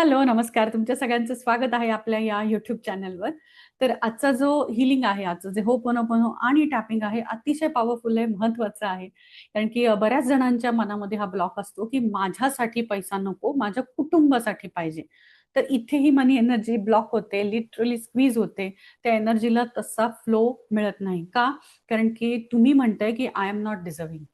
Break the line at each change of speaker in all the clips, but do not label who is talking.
Hello, नमस्कार. तुमच्या सगळ्यांचं स्वागत आहे आपल्या या युट्यूब चॅनलवर. तर आजचा जो हिलिंग आहे, आजचं जे होपोनोपोनो आणि टॅपिंग आहे, अतिशय पॉवरफुल आहे, महत्वाचं आहे. कारण की बऱ्याच जणांच्या मनामध्ये हा ब्लॉक असतो, की माझ्यासाठी पैसा नको, माझ्या कुटुंबासाठी पाहिजे. तर इथे ही मनी एनर्जी ब्लॉक होते, लिटरली स्क्वीज होते. त्या एनर्जीला तसा फ्लो मिळत नाही. का? कारण की तुम्ही म्हणताय, की आय एम नॉट डिझर्विंग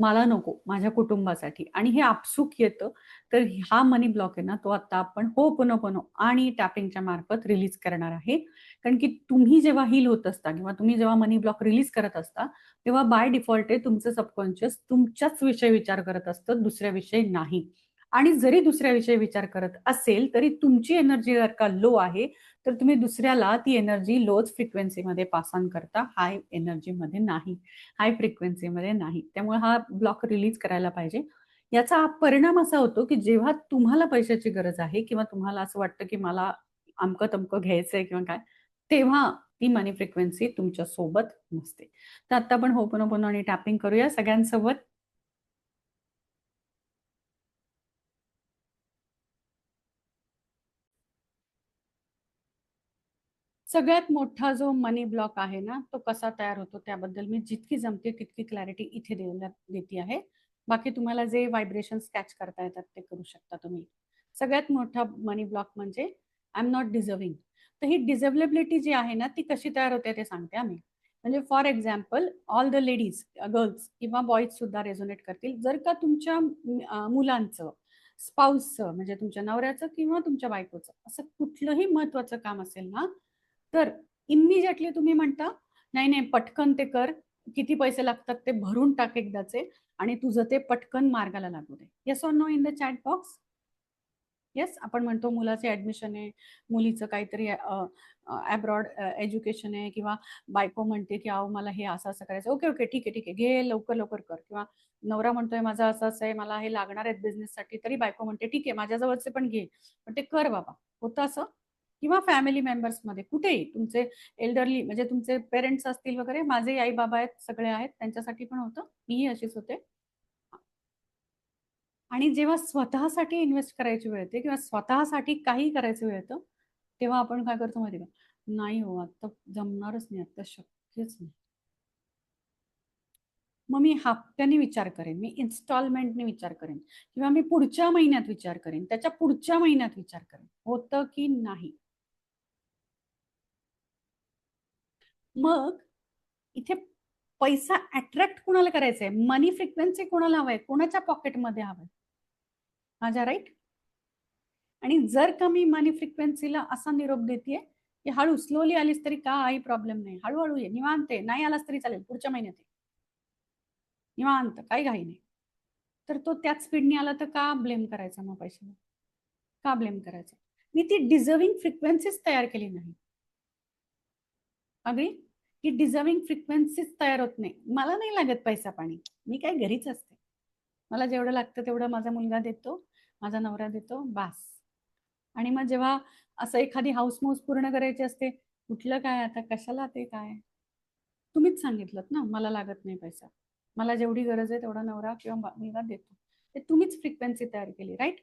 मला नको, माझ्या कुटुंबासाठी आणि हे आपसूक येतं. तर हा मनी ब्लॉक आहे ना, तो आता आपण होपोनोपोनो आणि टॅपिंगच्या मार्फत रिलीज करणार आहे. कारण की तुम्ही जेव्हा हील होत असता किंवा तुम्ही जेव्हा मनी ब्लॉक रिलीज करत असता, तेव्हा बाय डिफॉल्ट आहे तुमचं सबकॉन्शियस तुमच्याच विषयी विचार करत असतं, दुसऱ्याविषयी नाही. आणि जरी दुसऱ्याविषयी विचार करत असेल, तरी तुमची एनर्जी जर का लो आहे, तर तुम्ही दुसऱ्याला ती एनर्जी लोज फ्रिक्वेन्सीमध्ये पास ऑन करता, हाय एनर्जीमध्ये नाही, हाय फ्रिक्वेन्सीमध्ये नाही. त्यामुळे हा ब्लॉक रिलीज करायला पाहिजे. याचा परिणाम असा होतो, की जेव्हा तुम्हाला पैशाची गरज आहे किंवा तुम्हाला असं वाटतं, की मला अमकं-तमकं घ्यायचंय किंवा काय, तेव्हा ती मनी फ्रिक्वेन्सी तुमच्यासोबत नसते. तर आता आपण होपोनोपोनो आणि टॅपिंग करूया सगळ्यांसोबत. सगळ्यात मोठा जो मनी ब्लॉक आहे ना, तो कसा तयार होतो त्याबद्दल मी जितकी जमते तितकी क्लॅरिटी इथे देण्यात देते आहे. बाकी तुम्हाला जे व्हायब्रेशन कॅच करता येतात ते करू शकता तुम्ही. सगळ्यात मोठा मनी ब्लॉक म्हणजे आय एम नॉट डिझर्विंग तर ही डिझर्वेबिलिटी जी आहे ना, ती कशी तयार होते ते सांगते आम्ही म्हणजे for example all the ladies, girls किंवा बॉयज सुद्धा रेझोनेट करतील. जर का तुमच्या मुलांचं, स्पाऊसचं म्हणजे तुमच्या नवऱ्याचं किंवा तुमच्या बायकोचं असं कुठलंही महत्वाचं काम असेल ना, तर इमिजिएटली तुम्ही म्हणता, "नाही, नाही, पटकन ते कर. किती पैसे लागतात ते भरून टाक एकदाचे आणि तुझं ते पटकन मार्गाला लागू दे." Yes or no in the chat box? Yes, आपण म्हणतो मुलाचे ॲडमिशन आहे, मुलीचं काहीतरी अ, अब्रॉड एज्युकेशन आहे किंवा बायको म्हणते, की "अहो, मला हे असं-असं करायचं." "Okay, okay. ठीक आहे, ठीक आहे. घे लवकर-लवकर कर." किंवा नवरा म्हणतोय, "माझं असं-असं आहे, मला हे लागणार आहेत बिझनेससाठी." तरी बायको म्हणते, "ठीक आहे, माझ्याजवळचे पण घे, पण ते कर बाबा." होतं असं? किंवा फॅमिली मेंबर्समध्ये कुठेही तुमचे एल्डरली म्हणजे तुमचे पेरेंट्स असतील वगैरे, माझे आई-बाबा आहेत, सगळे आहेत, त्यांच्यासाठी पण होतं. मीही अशीच होते. आणि जेव्हा स्वतःसाठी इन्व्हेस्ट करायची वेळ येते किंवा स्वतःसाठी काही करायची वेळ येतं, तेव्हा आपण काय करतो माहिती का? नाही हो, आता जमणारच नाही, आता शक्यच नाही. मग मी हप्त्याने विचार करेन, मी इन्स्टॉलमेंटने विचार करेन किंवा मी पुढच्या महिन्यात विचार करेन, त्याच्या पुढच्या महिन्यात विचार करेन. होतं की नाही? मग इथे पैसा अट्रॅक्ट कोणाला करायचा आहे? मनी फ्रिक्वेन्सी कोणाला हवाय कोणाच्या पॉकेटमध्ये हवाय माझ्या राईट आणि जर का मी मनी फ्रिक्वेन्सीला असा निरोप देतेय, की हळू स्लोली आलीस तरी काही प्रॉब्लेम नाही. हळूहळू ये, निवांत आहे नाही आलास तरी चालेल, पुढच्या महिन्यात ये. निवांत, काही घाई नाही. तर तो त्याच स्पीडने आला तर का ब्लेम करायचा मग पैशाला? का ब्लेम करायचा? मी ती डिझर्विंग फ्रिक्वेन्सीच तयार केली नाही. अगदी ही डिझर्विंग फ्रिक्वेन्सीच तयार होत नाही. मला नाही लागत पैसा-पाणी. मी काय घरीच असते. मला जेवढं लागतं तेवढं माझा मुलगा देतो, माझा नवरा देतो, बास. आणि मग जेव्हा असं एखादी हाऊस माऊस पूर्ण करायची असते, कुठलं काय आता कशाला ते काय? तुम्हीच सांगितलं ना, मला लागत नाही पैसा. मला जेवढी गरज आहे तेवढा नवरा किंवा मुलगा देतो. ते तुम्हीच फ्रिक्वेन्सी तयार केली, राईट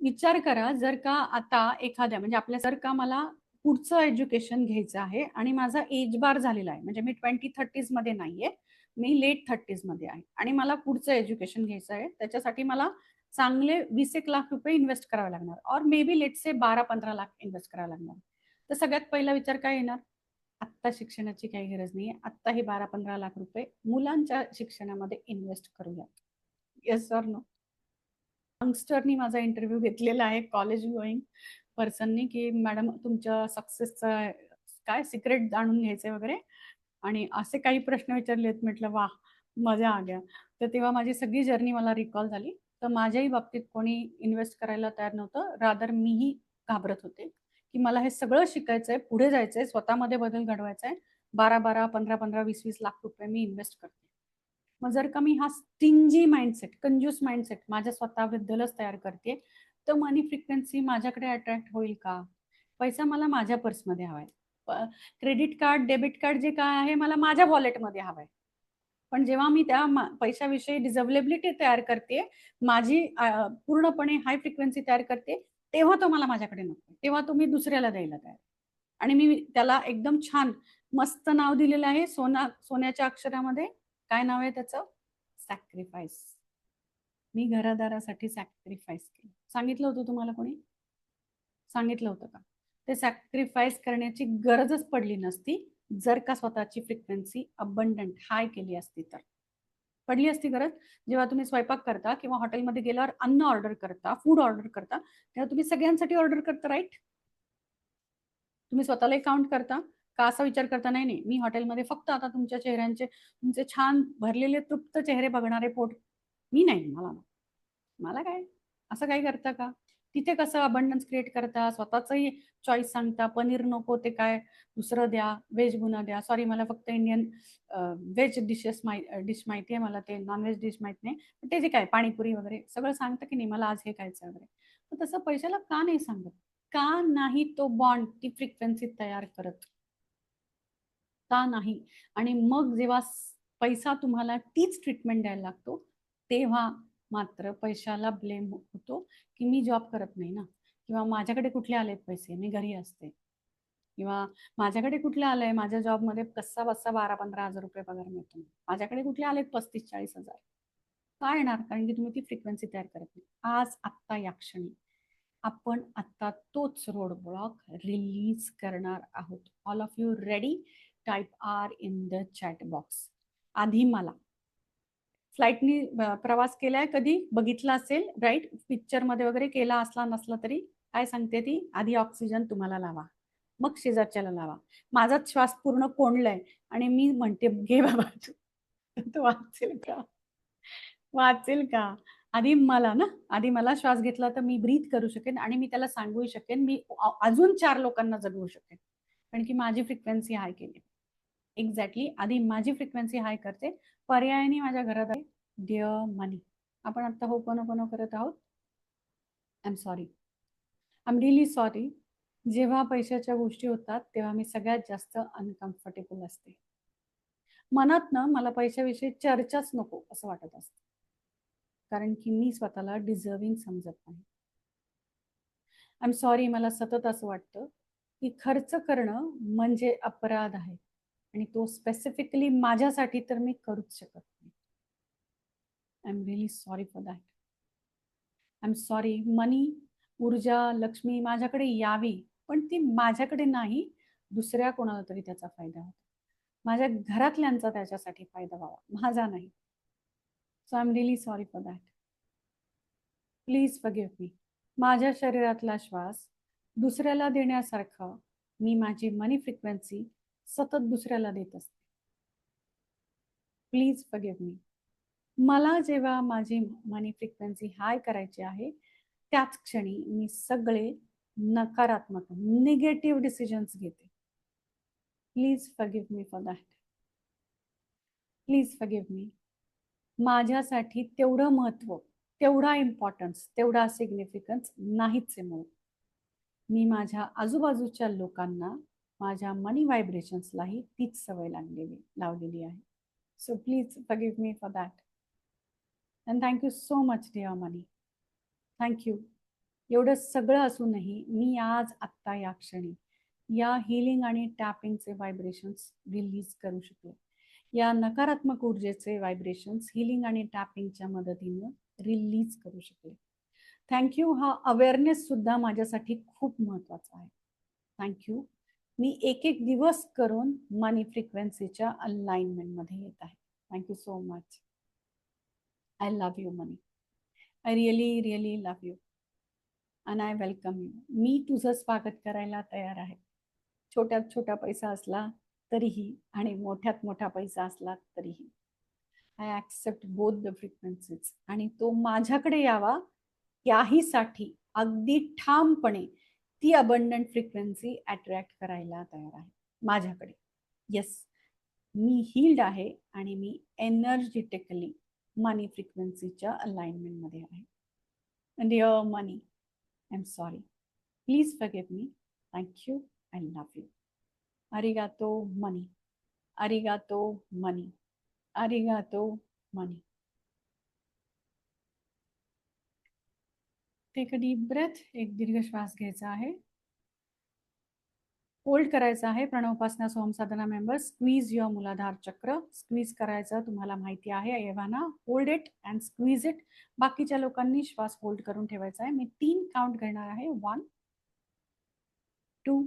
विचार करा, जर का आता एखाद्या म्हणजे आपल्या जर का मला पुढचं एज्युकेशन घ्यायचं आहे आणि माझा एज बार झालेला आहे, म्हणजे मी 20-30s मध्ये नाहीये, मी लेट 30s मध्ये आहे आणि मला पुढचं एज्युकेशन घ्यायचं आहे. त्याच्यासाठी मला चांगले 20 लाख रुपये इन्व्हेस्ट करावे लागणार और maybe let's say 12-15 lakh invest करावे लागणार. तर सगळ्यात पहिला विचार काय येणार? आत्ता शिक्षणाची काही गरज नाहीये. आत्ता हे 12-15 लाख रुपये मुलांच्या शिक्षणामध्ये इन्व्हेस्ट करूया. Yes sir no? यंगस्टरनी माझा इंटरव्ह्यू घेतलेला आहे, कॉलेज गोईंग पर्सननी, की मॅडम तुमच्या सक्सेसचं काय सिक्रेट जाणून घ्यायचे वगैरे आणि असे काही प्रश्न विचारलेत. म्हटलं वाह! मजा आल्या तर तेव्हा माझी सगळी जर्नी मला रिकॉल झाली. तर माझ्याही बाबतीत कोणी इन्व्हेस्ट करायला तयार नव्हतं. रादर मीही घाबरत होते, की मला हे सगळं शिकायचंय, पुढे जायचंय, स्वतःमध्ये बदल घडवायचा आहे. 12-12, 15-15, 20-20 लाख रुपये मी इन्व्हेस्ट करते. मग जर का मी हा स्टिंजी माइंडसेट, कंज्युस माइंडसेट माझ्या स्वतःबद्दलच तयार करतेय, मनी फ्रिक्वेन्सी माझ्याकडे अट्रॅक्ट होईल का? पैसा मला माझ्या पर्समध्ये हवाय. क्रेडिट कार्ड, डेबिट कार्ड जे काय आहे मला माझ्या वॉलेटमध्ये हवाय. पण जेव्हा मी त्या पैशाविषयी डिझर्व्हेबिलिटी तयार करते माझी पूर्णपणे हाय फ्रिक्वेन्सी तयार करते, तेव्हा तो मला माझ्याकडे नको तेव्हा तो मी दुसऱ्याला द्यायला तयार. आणि मी त्याला एकदम छान मस्त नाव दिलेलं आहे सोना सोन्याच्या अक्षरामध्ये. काय नाव आहे त्याचं? सॅक्रिफाईस मी घरादारासाठी सॅक्रिफाईस केलं. सांगितलं होतं तुम्हाला कोणी? सांगितलं होतं का? ते सॅक्रिफाईस करण्याची गरजच पडली नसती. जर का स्वतःची फ्रिक्वेन्सी अबंडंट हाय केली असती तर. पडली असती गरज? जेव्हा तुम्ही स्वयंपाक करता किंवा हॉटेलमध्ये गेल्यावर अन्न ऑर्डर करता फूड ऑर्डर करता तेव्हा तुम्ही सगळ्यांसाठी ऑर्डर करता राईट तुम्ही स्वतःलाही काउंट करता. का असा विचार करता? नाही नाही. मी हॉटेलमध्ये फक्त आता तुमच्या चेहऱ्यांचे तुमचे छान भरलेले तृप्त चेहरे बघणारे पोट मी नाही मला मला काय? असं काही करता का? तिथे कसं अबंडन्स क्रिएट करता? स्वतःचंही चॉईस सांगता? पनीर नको ते काय? दुसरं द्या व्हेज गुन्हा द्या. सॉरी मला फक्त इंडियन व्हेज डिशेस माहि डिश माहिती आहे मला ते. नॉनव्हेज डिश माहीत नाही. पण ते जे काय पाणीपुरी वगैरे सगळं सांगतं की नाही मला आज हे खायचं वगैरे. तर तसं पैशाला का नाही सांगत? का नाही तो बॉन्ड ती फ्रिक्वेन्सी तयार करत? का नाही? आणि मग जेव्हा पैसा तुम्हाला तीच ट्रीटमेंट द्यायला लागतो तेव्हा मात्र पैशाला ब्लेम होतो की मी जॉब करत नाही ना. किंवा माझ्याकडे कुठले आलेत पैसे? मी घरी असते. किंवा माझ्याकडे कुठले आलंय? माझ्या जॉबमध्ये कसा बस्सा बारा पंधरा हजार रुपये पगार मिळतो. माझ्याकडे कुठले आलेत पस्तीस चाळीस हजार? का येणार? कारण की तुम्ही ती फ्रिक्वेन्सी तयार करत नाही. आज आत्ता या क्षणी आपण आत्ता तोच रोड ब्लॉक रिलीज करणार आहोत. All of you ready type are in the chat box आधी मला फ्लाईटनी प्रवास केलाय कधी बघितला असेल राईट? पिक्चरमध्ये वगैरे केला असला नसला तरी काय सांगते ती? आधी ऑक्सिजन तुम्हाला लावा. मग शेजारच्याला लावा. माझाच श्वास पूर्ण कोंडलाय आणि मी म्हणते घे बाबा तू. वाचेल का? वाचेल का? आधी मला ना आधी मला श्वास घेतला तर मी ब्रीथ करू शकेन आणि मी त्याला सांगू शकेन. मी अजून चार लोकांना जगवू शकेन. कारण की माझी फ्रिक्वेन्सी हाय केली. एक्झॅक्टली आधी माझी फ्रिक्वेन्सी हाय करते. पर्यायाने माझ्या घरात आहे. डिअर मनी आपण आता हो पण पण करत आहोत? I am sorry I am really sorry जेव्हा पैशाच्या गोष्टी होतात तेव्हा मी सगळ्यात जास्त अनकम्फर्टेबल असते. मनातनं मला पैशाविषयी चर्चाच नको असं वाटत असतं. कारण की मी स्वतःला डिझर्विंग समजत नाही. आय एम सॉरी मला सतत असं वाटतं की खर्च करणं म्हणजे अपराध आहे. आणि तो स्पेसिफिकली माझ्यासाठी तर मी करूच शकत नाही. I am really sorry for that I am sorry money ऊर्जा लक्ष्मी माझ्याकडे यावी पण ती माझ्याकडे नाही. दुसऱ्या कोणाला तरी त्याचा फायदा होतो. माझ्या घरातल्यांचा त्याच्यासाठी फायदा व्हावा. माझा नाही. So I am really sorry for that please forgive me माझ्या शरीरातला श्वास दुसऱ्याला देण्यासारखं मी माझी मनी फ्रिक्वेन्सी सतत दुसऱ्याला देत असते. प्लीज फॉरगिव्ह मी मला जेव्हा माझी मनी फ्रिक्वेन्सी हाय करायची आहे त्याच क्षणी मी सगळे नकारात्मक निगेटिव्ह डिसिजन्स घेते. Please forgive me for that please forgive me माझ्यासाठी तेवढं महत्त्व तेवढा इम्पॉर्टन्स तेवढा सिग्निफिकन्स नाहीच आहे म्हणून मी माझ्या आजूबाजूच्या लोकांना माझ्या मनी व्हायब्रेशन्सलाही तीच सवय लागलेली लावलेली आहे. So please forgive me for that and thank you so much dear money thank you एवढं सगळं असूनही मी आज आत्ता या क्षणी या हिलिंग आणि टॅपिंगचे व्हायब्रेशन्स रिलीज करू शकले. या नकारात्मक ऊर्जेचे व्हायब्रेशन्स हिलिंग आणि टॅपिंगच्या मदतीनं रिलीज करू शकले. थँक्यू हा अवेअरनेस सुद्धा माझ्यासाठी खूप महत्त्वाचा आहे. थँक्यू मी एक एक दिवस करून मनी फ्रिक्वेन्सीच्या अलाइनमेंटमध्ये येत आहे. Thank you so much I love you money I really really love you and I welcome you मी तुझं स्वागत करायला तयार आहे. छोट्यात छोटा पैसा असला तरीही आणि मोठ्यात मोठा पैसा असला तरीही. I accept both the frequencies आणि तो माझ्याकडे यावा याहीसाठी अगदी ठामपणे ती अबंडंट फ्रिक्वेन्सी अट्रॅक्ट करायला तयार आहे. माझ्याकडे. येस मी हील्ड आहे आणि मी एनर्जेटिकली मनी फ्रिक्वेन्सीच्या अलाइनमेंटमध्ये आहे. Dear money I am sorry please forgive me thank you I love you अरिगातो money अरिगातो money अरिगातो money take a deep breath एक दीर्घ श्वास घ्यायचा आहे. होल्ड करायचं आहे प्रणवपासना सोम साधना member squeeze your Muladhara chakra. Squeeze करायचं तुम्हाला माहिती आहे एव्हाना hold it and squeeze it बाकीच्या लोकांनी श्वास होल्ड करून ठेवायचा आहे. मी तीन काउंट घेणार आहे. One two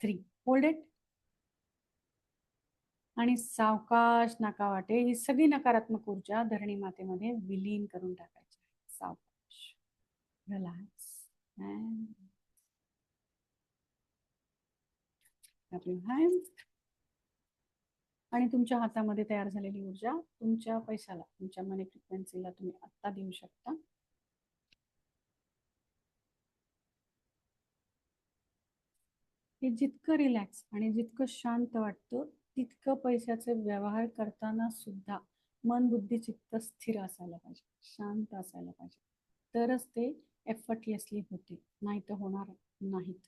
three hold it आणि सावकाश नाका वाटे. ही सगळी नकारात्मक ऊर्जा धरणी मातेमध्ये विलीन करून टाकायची सावकाश. Relax. And आणि तुमच्या हातामध्ये तयार झालेली ऊर्जा तुमच्या पैशाला तुमच्या मनी फ्रिक्वेन्सीला तुम्ही आत्ता देऊ शकता हे जितकं रिलॅक्स आणि जितकं शांत वाटतं तितकं पैशाचे व्यवहार करताना सुद्धा मन बुद्धी चित्त स्थिर असायला पाहिजे शांत असायला पाहिजे तरच ते एफर्टलेसली होते. नाही तर होणार नाहीत.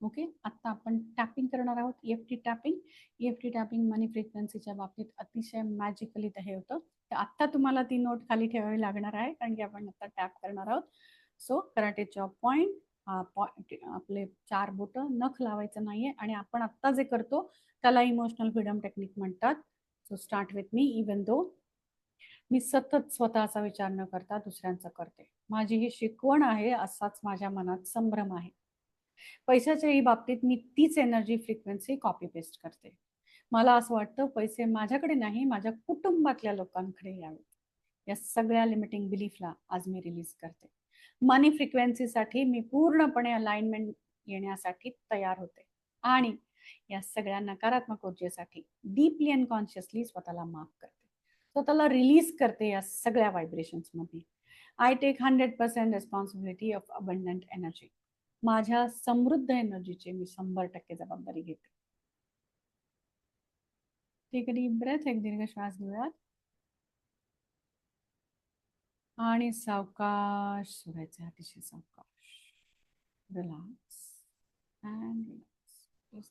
ओके आता आपण टॅपिंग करणार आहोत. F T tapping F T tapping money फ्रिक्वेन्सीच्या बाबतीत अतिशय मॅजिकली हे होतं. तर आत्ता तुम्हाला ती नोट खाली ठेवावी लागणार आहे कारण की आपण आता टॅप करणार आहोत. सो कराटे चॉप पॉईंट आपले चार बोट नख लावायचं नाहीये. आणि आपण आत्ता जे करतो त्याला इमोशनल फ्रीडम टेक्निक म्हणतात. So start with me even though मी सतत स्वतःचा विचार न करता दुसऱ्यांचा करते. माझी ही शिकवण आहे असाच माझ्या मनात संभ्रम आहे. पैशाच्याही बाबतीत मी तीच एनर्जी फ्रिक्वेन्सी कॉपी पेस्ट करते. मला असं वाटतं पैसे माझ्याकडे नाही माझ्या कुटुंबातल्या लोकांकडे यावेत या सगळ्या लिमिटिंग बिलीफला आज मी रिलीज करते. मनी फ्रिक्वेन्सीसाठी मी पूर्णपणे अलाइनमेंट येण्यासाठी तयार होते. आणि या सगळ्या नकारात्मक ऊर्जेसाठी डीपली अनकॉन्शियसली स्वतःला माफ करते. स्वतःला रिलीज करते या सगळ्या व्हायब्रेशन्समध्ये I take hundred percent responsibility of abundant energy माझ्या समृद्ध एनर्जीचे मी शंभर टक्के जबाबदारी घेते. ठीक आहे ब्रेथ एक दीर्घ श्वास घेऊयात. आणि सावकाश सोडायचा अतिशय सावकाश. रिलॅक्स अँड रिलॅक्स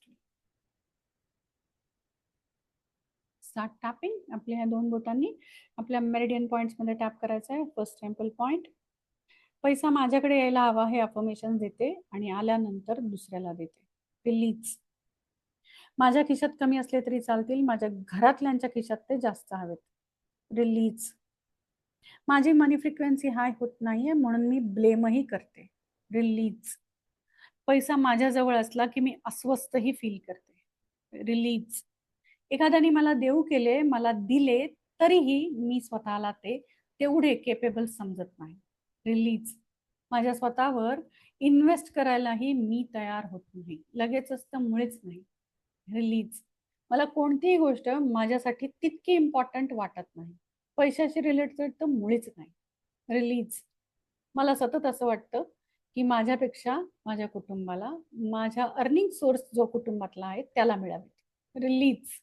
सात टॅपिंग आपल्या ह्या दोन बोटांनी. आपल्या मेरिडियनमध्ये टॅप करायचं आहे फर्स्ट टेम्पल पॉइंट पैसा माझ्याकडे यायला हवा हे अफर्मेशन देते आणि आल्यानंतर दुसऱ्याला देते. प्लीज माझ्या खिशात कमी असले तरी चालतील माझ्या घरातल्यांच्या खिशात ते जास्त हवेत. रिलीज माझी मनी फ्रिक्वेन्सी हाय होत नाहीये म्हणून मी ब्लेमही करते. रिलीज पैसा माझ्याजवळ असला की मी अस्वस्थही फील करते. रिलीज एखाद्याने मला देऊ केले मला दिले तरीही मी स्वतःला ते तेवढे केपेबल समजत नाही. रिलीज माझ्या स्वतःवर इन्व्हेस्ट करायलाही मी तयार होत नाही. लगेचच तर मुळेच नाही. रिलीज मला कोणतीही गोष्ट माझ्यासाठी तितकी इम्पॉर्टंट वाटत नाही. पैशाशी रिलेटेड तर मुळीच नाही. रिलीज मला सतत असं वाटतं की माझ्यापेक्षा माझ्या कुटुंबाला माझ्या अर्निंग सोर्स जो कुटुंबातला आहे त्याला मिळावे रिलीज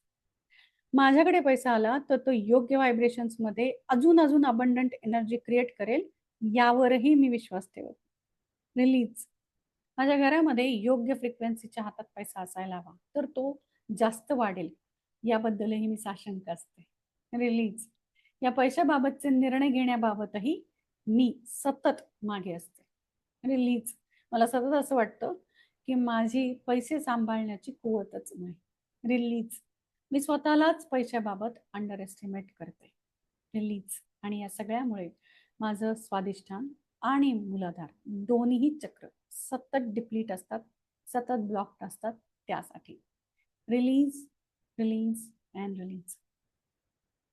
माझ्याकडे पैसा आला तर तो योग्य व्हायब्रेशन्समध्ये अजून अजून अबंडंट एनर्जी क्रिएट करेल यावरही मी विश्वास ठेवत रिलीज माझ्या घरामध्ये योग्य फ्रिक्वेन्सीच्या हातात पैसा असायला हवा तर तो जास्त वाढेल. याबद्दलही मी साशंक असते. रिलीज या पैशाबाबतचे निर्णय घेण्याबाबतही मी सतत मागे असते. रिलीज मला सतत असं वाटतं की माझी पैसे सांभाळण्याची कुवतच नाही. रिलीज मी स्वतःलाच पैशाबाबत अंडर एस्टिमेट करते. रिलीज आणि या सगळ्यामुळे माझं स्वादिष्ठान आणि मुलाधार दोन्ही चक्र सतत डिप्लीट असतात सतत ब्लॉक्ड असतात त्यासाठी. Release release and release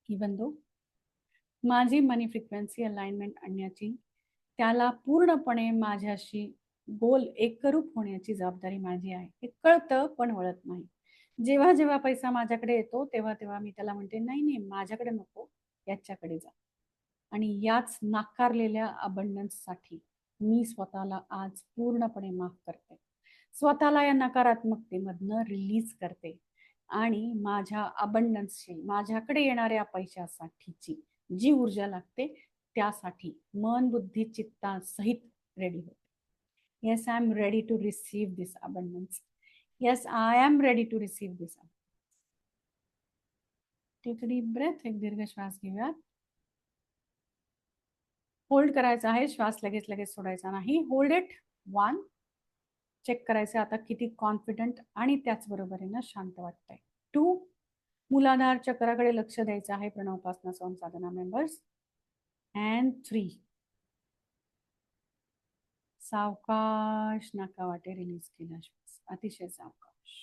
even though माझी मनी फ्रिक्वेन्सी अलाइनमेंट आणण्याची त्याला पूर्णपणे माझ्याशी गोल एकरूप होण्याची जबाबदारी माझी आहे. हे कळतं पण वळत नाही. जेव्हा जेव्हा पैसा माझ्याकडे येतो तेव्हा तेव्हा मी त्याला म्हणते नाही नाही माझ्याकडे नको याच्याकडे जा. आणि याच नाकारलेल्या अबंडन्ससाठी मी स्वतःला आज पूर्णपणे माफ करते. स्वतःला या नकारात्मकतेमधनं रिलीज करते आणि माझ्या अबंडन्सची माझ्याकडे येणाऱ्या पैशासाठीची जी ऊर्जा लागते त्यासाठी मन बुद्धी चित्ता सहित रेडी होते. Yes I am ready to receive this abundance yes I ready ready to this. This a deep breath एक दीर्घ श्वास घेऊयात. होल्ड करायचा आहे. श्वास लगेच लगेच सोडायचा नाही. होल्ड इट वन चेक करायचं आता किती कॉन्फिडंट आणि त्याचबरोबरीनं शांत वाटतंय. टू मुलाधार चक्राकडे लक्ष द्यायचं आहे. प्रणवपासना संसाधना साधना मेंबर्स अँड थ्री सावकाश नाका वाटे रिलीज केला श्वास अतिशय सावकाश.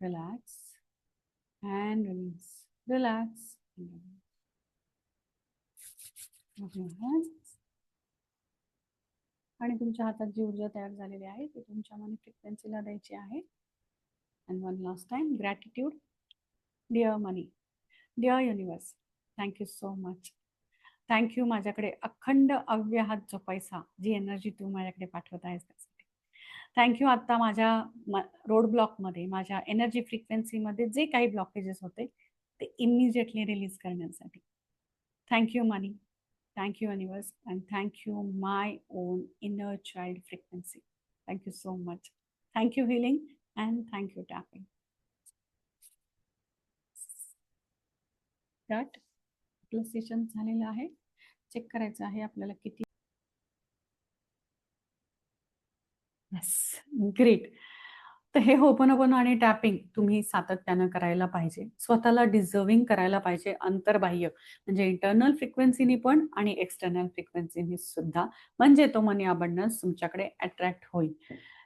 रिलॅक्स अँड रिलीज रिलॅक्स आणि तुमच्या हातात जी ऊर्जा तयार झालेली आहे ती तुमच्या मनी फ्रिक्वेन्सीला द्यायची आहे. And one last time gratitude dear money dear universe thank you so much thank you माझ्याकडे अखंड अव्याहात जो पैसा जी एनर्जी तू माझ्याकडे पाठवत आहेस. थँक्यू आता माझ्या रोड ब्लॉकमध्ये माझ्या एनर्जी फ्रिक्वेन्सी मध्ये जे काही ब्लॉकेजेस होते ते इमिजिएटली रिलीज करण्यासाठी. Thank you money thank you universe and thank you my own inner child frequency thank you so much thank you healing and thank you tapping आपलं session झालेलं आहे. Check करायचं आहे आपल्याला किती ग्रेट. तर हे होपन आणि टॅपिंग तुम्ही सातत्यानं करायला पाहिजे. स्वतःला डिझर्विंग करायला पाहिजे अंतर्बाह्य म्हणजे इंटरनल फ्रिक्वेन्सीनी पण आणि एक्सटर्नल फ्रिक्वेन्सीनी सुद्धा. म्हणजे तो मनी अबंडन्स तुमच्याकडे अट्रॅक्ट होईल.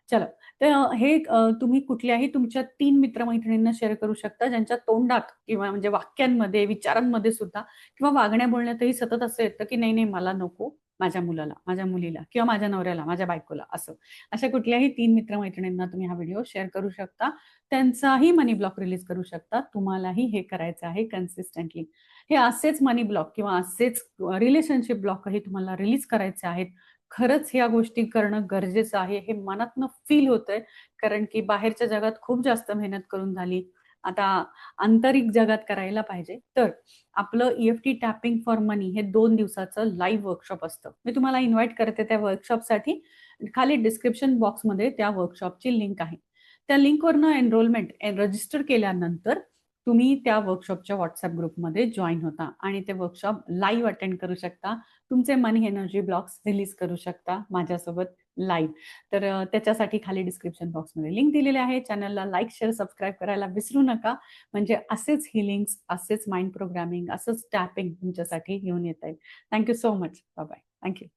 चलो तर हे तुम्ही कुठल्याही तुमच्या तीन मित्रमैत्रिणींना शेअर करू शकता ज्यांच्या तोंडात किंवा म्हणजे वाक्यांमध्ये विचारांमध्ये सुद्धा किंवा वागण्या बोलण्यातही सतत असं येतं की नाही नाही मला नको माझ्या मुलाला माझ्या मुलीला किंवा माझ्या नवऱ्याला माझ्या बायकोला असं. अशा कुठल्याही तीन मित्रमैत्रिणींना तुम्ही हा व्हिडिओ शेअर करू शकता. त्यांचाही मनी ब्लॉक रिलीज करू शकता. तुम्हालाही हे करायचं आहे कन्सिस्टंटली हे असेच मनी ब्लॉक किंवा असेच रिलेशनशिप ब्लॉकही तुम्हाला रिलीज करायचे आहेत. खरंच ह्या गोष्टी करणं गरजेचं आहे. हे मनातनं फील होतंय. कारण की बाहेरच्या जगात खूप जास्त मेहनत करून झाली. आता आंतरिक जगात करायला पाहिजे. तर आपलं E F tapping for money हे दोन दिवसाचं लाईव्ह वर्कशॉप असतं. मी तुम्हाला इन्व्हाइट करते त्या वर्कशॉपसाठी खाली डिस्क्रिप्शन बॉक्समध्ये त्या वर्कशॉपची लिंक आहे. त्या लिंकवरनं एनरोलमेंट रजिस्टर केल्यानंतर तुम्ही त्या वर्कशॉपच्या व्हॉट्सअप ग्रुपमध्ये जॉईन होता आणि ते वर्कशॉप लाईव्ह अटेंड करू शकता. तुमचे मनी एनर्जी ब्लॉक्स रिलीज करू शकता माझ्यासोबत. लाईव्ह. तर त्याच्यासाठी खाली डिस्क्रिप्शन बॉक्समध्ये लिंक दिलेले आहे. चॅनलला लाईक शेअर सबस्क्राईब करायला विसरू नका. म्हणजे असेच हिलिंग्स असेच माइंड प्रोग्रामिंग असंच टॅपिंग तुमच्यासाठी घेऊन येत आहे thank you so much. Bye. Thank you.